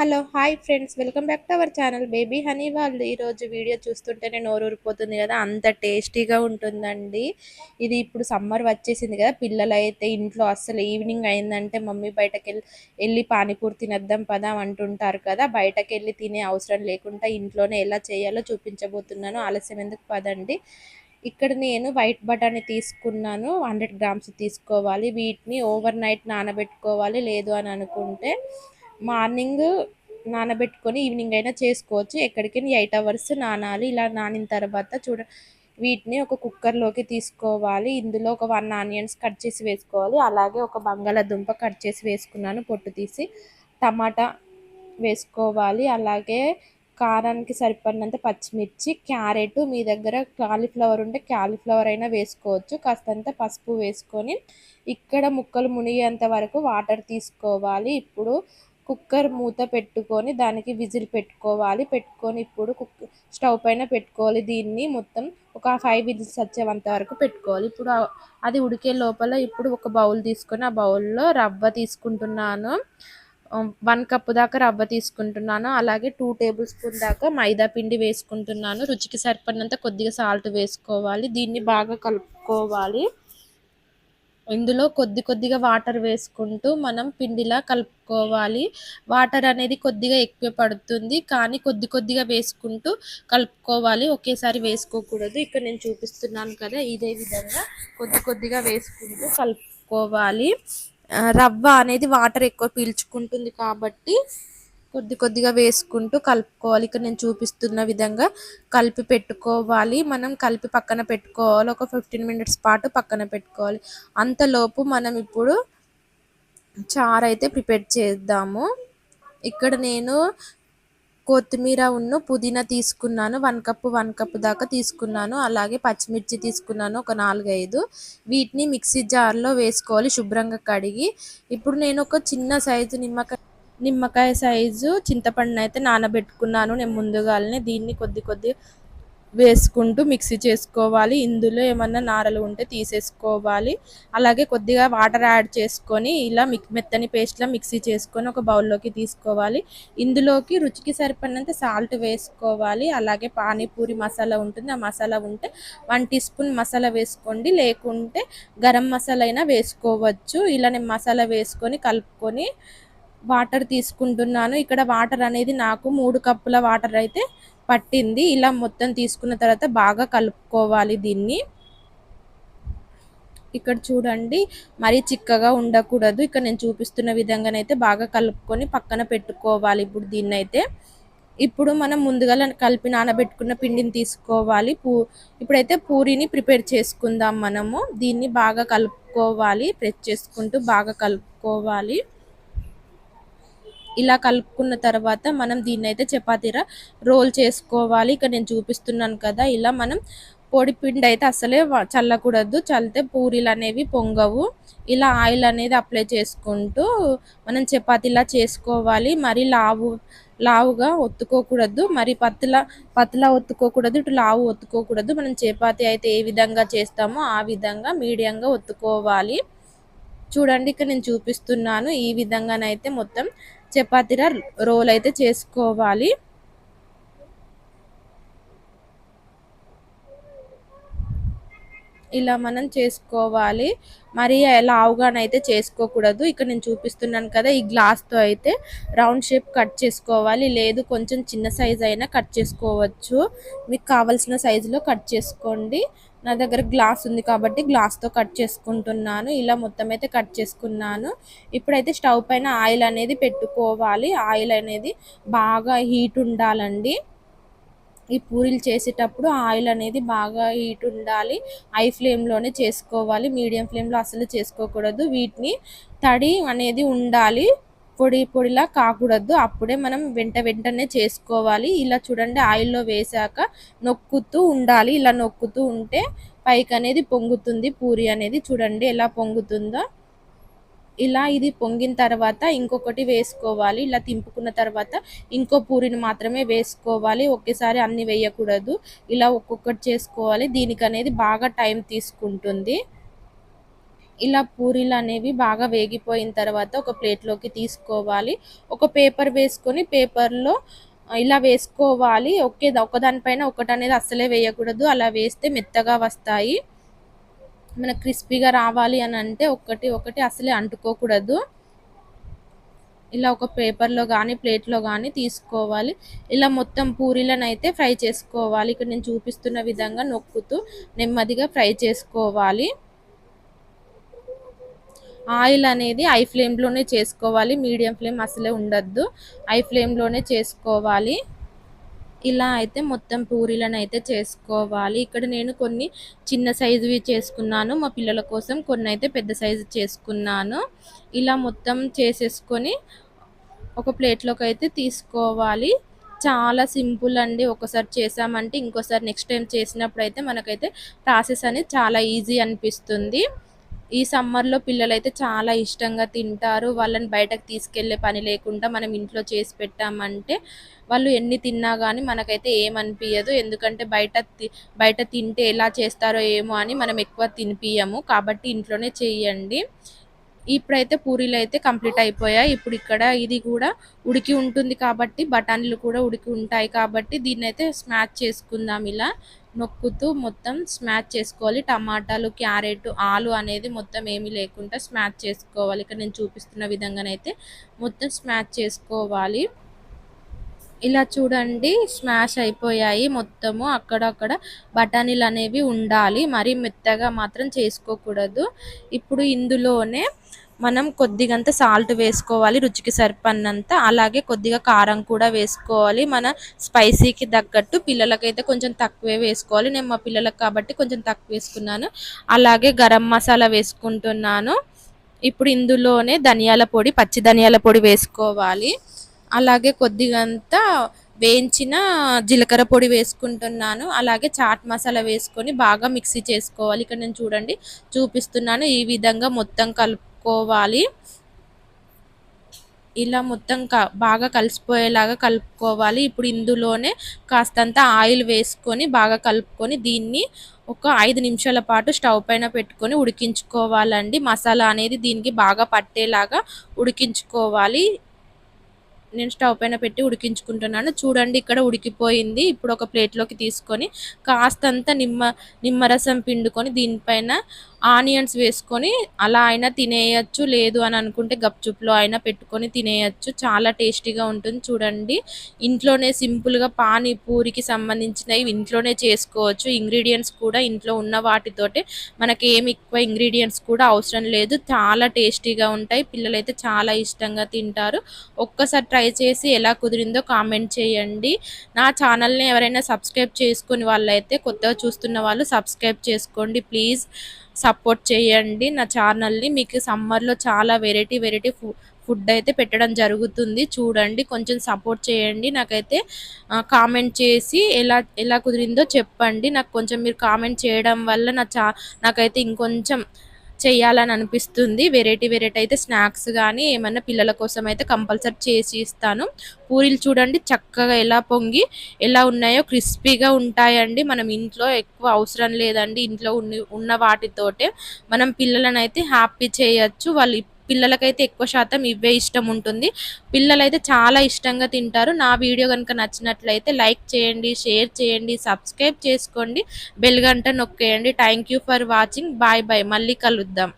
Hello hi friends. Welcome back to our channel baby honey వాళ్ళు. ఈరోజు video చూస్తుంటేనే నోరు ఊరిపోతుంది కదా. అంత టేస్టీగా ఉంటుందండి. ఇది ఇప్పుడు సమ్మర్ వచ్చేసింది కదా. పిల్లలు అయితే ఇంట్లో అస్సలు ఈవినింగ్ అయిందంటే మమ్మీ బయటకు వెళ్ళి వెళ్ళి పానీపూరి తినద్దాం పదా అంటుంటారు కదా. బయటకు వెళ్ళి తినే అవసరం లేకుండా ఇంట్లోనే ఎలా చేయాలో చూపించబోతున్నాను. ఆలస్యం ఎందుకు పదండి. ఇక్కడ నేను వైట్ బటానీ తీసుకున్నాను. హండ్రెడ్ గ్రామ్స్ తీసుకోవాలి. వీటిని ఓవర్ నైట్ నానబెట్టుకోవాలి. లేదు అని అనుకుంటే మార్నింగ్ నానబెట్టుకొని ఈవినింగ్ అయినా చేసుకోవచ్చు. ఎక్కడికి ఎయిట్ అవర్స్ నానాలి ఇలా నానిన తర్వాత చూడ వీటిని ఒక కుక్కర్లోకి తీసుకోవాలి. ఇందులో ఒక వన్ ఆనియన్స్ కట్ చేసి వేసుకోవాలి. అలాగే ఒక బంగాళాదుంప కట్ చేసి వేసుకున్నాను పొట్టు తీసి. టమాటా వేసుకోవాలి. అలాగే కారానికి సరిపడినంత పచ్చిమిర్చి క్యారెట్ మీ దగ్గర కాలీఫ్లవర్ ఉంటే కాలీఫ్లవర్ అయినా వేసుకోవచ్చు. కాస్తంత పసుపు వేసుకొని ఇక్కడ ముక్కలు మునిగేంత వరకు వాటర్ తీసుకోవాలి. ఇప్పుడు కుక్కర్ మూత పెట్టుకొని దానికి విజిల్ పెట్టుకోవాలి. పెట్టుకొని ఇప్పుడు కుక్ స్టవ్ పైన పెట్టుకోవాలి. దీన్ని మొత్తం ఒక ఫైవ్ విజిల్స్ వచ్చేంత వరకు పెట్టుకోవాలి. ఇప్పుడు అది ఉడికే లోపల ఇప్పుడు ఒక బౌల్ తీసుకొని ఆ బౌల్లో రవ్వ తీసుకుంటున్నాను. వన్ కప్ దాకా రవ్వ తీసుకుంటున్నాను. అలాగే టూ టేబుల్ స్పూన్ దాకా మైదా పిండి వేసుకుంటున్నాను. రుచికి సరిపడినంత కొద్దిగా సాల్ట్ వేసుకోవాలి. దీన్ని బాగా కలుపుకోవాలి. ఇందులో కొద్ది కొద్దిగా వాటర్ వేసుకుంటూ మనం పిండిలా కలుపుకోవాలి. వాటర్ అనేది కొద్దిగా ఎక్కువ పడుతుంది. కానీ కొద్ది కొద్దిగా వేసుకుంటూ కలుపుకోవాలి. ఒకేసారి వేసుకోకూడదు. ఇక్కడ నేను చూపిస్తున్నాను కదా ఇదే విధంగా కొద్ది కొద్దిగా వేసుకుంటూ కలుపుకోవాలి. రవ్వ అనేది వాటర్ ఎక్కువ పీల్చుకుంటుంది కాబట్టి కొద్ది కొద్దిగా వేసుకుంటూ కలుపుకోవాలి. ఇక్కడ నేను చూపిస్తున్న విధంగా కలిపి పెట్టుకోవాలి. మనం కలిపి పక్కన పెట్టుకోవాలి. ఒక ఫిఫ్టీన్ మినిట్స్ పాటు పక్కన పెట్టుకోవాలి. అంతలోపు మనం ఇప్పుడు చారు అయితే ప్రిపేర్ చేద్దాము. ఇక్కడ నేను కొత్తిమీర ఉన్న పుదీనా తీసుకున్నాను. వన్ కప్ వన్ కప్ దాకా తీసుకున్నాను. అలాగే పచ్చిమిర్చి తీసుకున్నాను. ఒక నాలుగైదు. వీటిని మిక్సీ జార్లో వేసుకోవాలి. శుభ్రంగా కడిగి. ఇప్పుడు నేను ఒక చిన్న సైజు నిమ్మకాయ నిమ్మకాయ సైజు చింతపండుని అయితే నానబెట్టుకున్నాను. నేను ముందుగానే దీన్ని కొద్ది కొద్ది వేసుకుంటూ మిక్సీ చేసుకోవాలి. ఇందులో ఏమన్నా నారలు ఉంటే తీసేసుకోవాలి. అలాగే కొద్దిగా వాటర్ యాడ్ చేసుకొని ఇలా మిక్ మెత్తని పేస్ట్లా మిక్సీ చేసుకొని ఒక బౌల్లోకి తీసుకోవాలి. ఇందులోకి రుచికి సరిపడినంత సాల్ట్ వేసుకోవాలి. అలాగే పానీపూరి మసాలా ఉంటుంది. ఆ మసాలా ఉంటే వన్ టీ స్పూన్ మసాలా వేసుకోండి. లేకుంటే గరం మసాలా అయినా వేసుకోవచ్చు. ఇలా నేను మసాలా వేసుకొని కలుపుకొని వాటర్ తీసుకుంటున్నాను. ఇక్కడ వాటర్ అనేది నాకు మూడు కప్పుల వాటర్ అయితే పట్టింది. ఇలా మొత్తం తీసుకున్న తర్వాత బాగా కలుపుకోవాలి దీన్ని. ఇక్కడ చూడండి మరీ చిక్కగా ఉండకూడదు. ఇక్కడ నేను చూపిస్తున్న విధంగానైతే బాగా కలుపుకొని పక్కన పెట్టుకోవాలి ఇప్పుడు దీన్ని అయితే ఇప్పుడు మనం ముందుగా కలిపి నానబెట్టుకున్న పిండిని తీసుకోవాలి. పూ ఇప్పుడైతే పూరిని ప్రిపేర్ చేసుకుందాం మనము. దీన్ని బాగా కలుపుకోవాలి ప్రెస్ చేసుకుంటూ బాగా కలుపుకోవాలి. ఇలా కలుపుకున్న తర్వాత మనం దీన్ని అయితే చపాతీరా రోల్ చేసుకోవాలి. ఇక్కడ నేను చూపిస్తున్నాను కదా ఇలా మనం పొడి పిండి అయితే అసలే చల్లకూడదు. చల్లితే పూరీలు అనేవి పొంగవు. ఇలా ఆయిల్ అనేది అప్లై చేసుకుంటూ మనం చపాతీలా చేసుకోవాలి. మరి లావు లావుగా ఒత్తుకోకూడదు. మరి పత్తుల పత్తులా ఒత్తుకోకూడదు. ఇటు లావు ఒత్తుకోకూడదు. మనం చపాతి అయితే ఏ విధంగా చేస్తామో ఆ విధంగా మీడియంగా ఒత్తుకోవాలి. చూడండి ఇక్కడ నేను చూపిస్తున్నాను. ఈ విధంగానైతే మొత్తం చపాతీల రోల్ అయితే చేసుకోవాలి. ఇలా మనం చేసుకోవాలి. మరి లావుగానైతే చేసుకోకూడదు. ఇక్కడ నేను చూపిస్తున్నాను కదా ఈ గ్లాస్తో అయితే రౌండ్ షేప్ కట్ చేసుకోవాలి. లేదు కొంచెం చిన్న సైజ్ అయినా కట్ చేసుకోవచ్చు. మీకు కావలసిన సైజులో కట్ చేసుకోండి. నా దగ్గర గ్లాస్ ఉంది కాబట్టి గ్లాస్తో కట్ చేసుకుంటున్నాను. ఇలా మొత్తం అయితే కట్ చేసుకున్నాను. ఇప్పుడైతే స్టవ్ పైన ఆయిల్ అనేది పెట్టుకోవాలి. ఆయిల్ అనేది బాగా హీట్ ఉండాలండి. ఈ పూరీలు చేసేటప్పుడు ఆయిల్ అనేది బాగా హీట్ ఉండాలి. హై ఫ్లేమ్లోనే చేసుకోవాలి. మీడియం ఫ్లేమ్లో అసలు చేసుకోకూడదు. వీటిని తడి అనేది ఉండాలి. పొడి పొడిలా కాకూడదు. అప్పుడే మనం వెంట వెంటనే చేసుకోవాలి. ఇలా చూడండి ఆయిల్లో వేసాక నొక్కుతూ ఉండాలి. ఇలా నొక్కుతూ ఉంటే పైకి అనేది పొంగుతుంది. పూరి అనేది చూడండి ఎలా పొంగుతుందో. ఇలా ఇది పొంగిన తర్వాత ఇంకొకటి వేసుకోవాలి. ఇలా తింపుకున్న తర్వాత ఇంకో పూరిని మాత్రమే వేసుకోవాలి. ఒకేసారి అన్ని వేయకూడదు. ఇలా ఒక్కొక్కటి చేసుకోవాలి. దీనికి అనేది బాగా టైం తీసుకుంటుంది. ఇలా పూరీలు అనేవి బాగా వేగిపోయిన తర్వాత ఒక ప్లేట్లోకి తీసుకోవాలి. ఒక పేపర్ వేసుకొని పేపర్లో ఇలా వేసుకోవాలి. ఒకే ఒకదానిపైన ఒకటి అనేది అస్సలే వేయకూడదు. అలా వేస్తే మెత్తగా వస్తాయి. మనకు క్రిస్పీగా రావాలి అని అంటే ఒకటి ఒకటి అసలే అంటుకోకూడదు. ఇలా ఒక పేపర్లో కానీ ప్లేట్లో కానీ తీసుకోవాలి. ఇలా మొత్తం పూరీలను అయితే ఫ్రై చేసుకోవాలి. ఇక్కడ నేను చూపిస్తున్న విధంగా నొక్కుతూ నెమ్మదిగా ఫ్రై చేసుకోవాలి. ఆయిల్ అనేది ఐ ఫ్లేమ్లోనే చేసుకోవాలి. మీడియం ఫ్లేమ్ అసలే ఉండద్దు. ఐ ఫ్లేమ్లోనే చేసుకోవాలి. ఇలా అయితే మొత్తం పూరీలను అయితే చేసుకోవాలి. ఇక్కడ నేను కొన్ని చిన్న సైజువి చేసుకున్నాను. మా పిల్లల కోసం కొన్ని అయితే పెద్ద సైజు చేసుకున్నాను. ఇలా మొత్తం చేసేసుకొని ఒక ప్లేట్లోకి అయితే తీసుకోవాలి. చాలా సింపుల్ అండి. ఒకసారి చేసామంటే ఇంకోసారి నెక్స్ట్ టైం చేసినప్పుడు అయితే మనకైతే ప్రాసెస్ అనేది చాలా ఈజీ అనిపిస్తుంది. ఈ సమ్మర్లో పిల్లలు అయితే చాలా ఇష్టంగా తింటారు. వాళ్ళని బయటకు తీసుకెళ్ళే పని లేకుండా మనం ఇంట్లో చేసి పెట్టామంటే వాళ్ళు ఎన్ని తిన్నా కానీ మనకైతే ఏమనిపించదు ఎందుకంటే బయట బయట తింటే ఎలా చేస్తారో ఏమో అని మనం ఎక్కువ తినిపించము కాబట్టి ఇంట్లోనే చేయండి. ఇప్పుడైతే పూరీలు అయితే కంప్లీట్ అయిపోయాయి. ఇప్పుడు ఇక్కడ ఇది కూడా ఉడికి ఉంటుంది కాబట్టి బఠానీలు కూడా ఉడికి ఉంటాయి కాబట్టి దీన్ని అయితే స్మాచ్ చేసుకుందాం ఇలా. నొక్కుతూ మొత్తం స్మాచ్ చేసుకోవాలి. టమాటాలు క్యారెట్ ఆలు అనేది మొత్తం ఏమీ లేకుండా స్మాచ్ చేసుకోవాలి. ఇక్కడ నేను చూపిస్తున్న విధంగానైతే మొత్తం స్మాచ్ చేసుకోవాలి. ఇలా చూడండి స్మాష్ అయిపోయాయి మొత్తము. అక్కడక్కడ బఠానీలు అనేవి ఉండాలి. మరి మెత్తగా మాత్రం చేసుకోకూడదు. ఇప్పుడు ఇందులోనే మనం కొద్దిగంత సాల్ట్ వేసుకోవాలి రుచికి సరిపడినంత. అలాగే కొద్దిగా కారం కూడా వేసుకోవాలి. మన స్పైసీకి తగ్గట్టు పిల్లలకైతే కొంచెం తక్కువే వేసుకోవాలి. నేను మా పిల్లలకు కాబట్టి కొంచెం తక్కువ వేసుకున్నాను. అలాగే గరం మసాలా వేసుకుంటున్నాను. ఇప్పుడు ఇందులోనే ధనియాల పొడి పచ్చి ధనియాల పొడి వేసుకోవాలి. అలాగే కొద్దిగంత వేయించిన జీలకర్ర పొడి వేసుకుంటున్నాను. అలాగే చాట్ మసాలా వేసుకొని బాగా మిక్సీ చేసుకోవాలి. ఇక్కడ నేను చూడండి చూపిస్తున్నాను. ఈ విధంగా మొత్తం కలుపుకోవాలి. ఇలా మొత్తం బాగా కలిసిపోయేలాగా కలుపుకోవాలి. ఇప్పుడు ఇందులోనే కాస్తంత ఆయిల్ వేసుకొని బాగా కలుపుకొని దీన్ని ఒక ఐదు నిమిషాల పాటు స్టవ్ పైన పెట్టుకొని ఉడికించుకోవాలండి. మసాలా అనేది దీనికి బాగా పట్టేలాగా ఉడికించుకోవాలి. నేను స్టవ్ పైన పెట్టి ఉడికించుకుంటున్నాను. చూడండి ఇక్కడ ఉడికిపోయింది. ఇప్పుడు ఒక ప్లేట్లోకి తీసుకొని కాస్తంత నిమ్మ నిమ్మరసం పిండుకొని దీనిపైన ఆనియన్స్ వేసుకొని అలా అయినా తినేయచ్చు. లేదు అని అనుకుంటే గప్చుప్లో అయినా పెట్టుకొని తినేయచ్చు. చాలా టేస్టీగా ఉంటుంది. చూడండి ఇంట్లోనే సింపుల్గా పానీపూరికి సంబంధించినవి ఇంట్లోనే చేసుకోవచ్చు. ఇంగ్రీడియంట్స్ కూడా ఇంట్లో ఉన్న వాటితోటే. మనకి ఏమి ఎక్కువ ఇంగ్రీడియంట్స్ కూడా అవసరం లేదు. చాలా టేస్టీగా ఉంటాయి. పిల్లలైతే చాలా ఇష్టంగా తింటారు. ఒక్కసారి ట్రై చేసి ఎలా కుదిరిందో కామెంట్ చేయండి. నా ఛానల్ని ఎవరైనా సబ్స్క్రైబ్ చేసుకుని వాళ్ళైతే కొత్తగా చూస్తున్న వాళ్ళు సబ్స్క్రైబ్ చేసుకోండి. ప్లీజ్ సపోర్ట్ చేయండి. నా ఛానల్ని మీకు సమ్మర్లో చాలా వెరైటీ వెరైటీ ఫుడ్ అయితే పెట్టడం జరుగుతుంది. చూడండి కొంచెం సపోర్ట్ చేయండి. నాకైతే కామెంట్ చేసి ఎలా ఎలా కుదిరిందో చెప్పండి. నాకు కొంచెం మీరు కామెంట్ చేయడం వల్ల నా చా నాకైతే ఇంకొంచెం చేయాలని అనిపిస్తుంది వెరైటీ వెరైటీ అయితే స్నాక్స్ కానీ ఏమన్నా పిల్లల కోసం అయితే కంపల్సరీ చేసి ఇస్తాను. పూరీలు చూడండి చక్కగా ఎలా పొంగి ఎలా ఉన్నాయో క్రిస్పీగా ఉంటాయండి. మనం ఇంట్లో ఎక్కువ అవసరం లేదండి. ఇంట్లో ఉన్న వాటితోటే మనం పిల్లలను అయితే హ్యాపీ చేయొచ్చు. వాళ్ళు పిల్లలకైతే ఎక్కువ శాతం ఇవే ఇష్టం ఉంటుంది. పిల్లలైతే చాలా ఇష్టంగా తింటారు. నా వీడియో కనుక నచ్చినట్లయితే లైక్ చేయండి షేర్ చేయండి సబ్స్క్రైబ్ చేసుకోండి. బెల్ గంట నొక్కేయండి. Thank for watching. Bye bye. మళ్ళీ కలుద్దాం.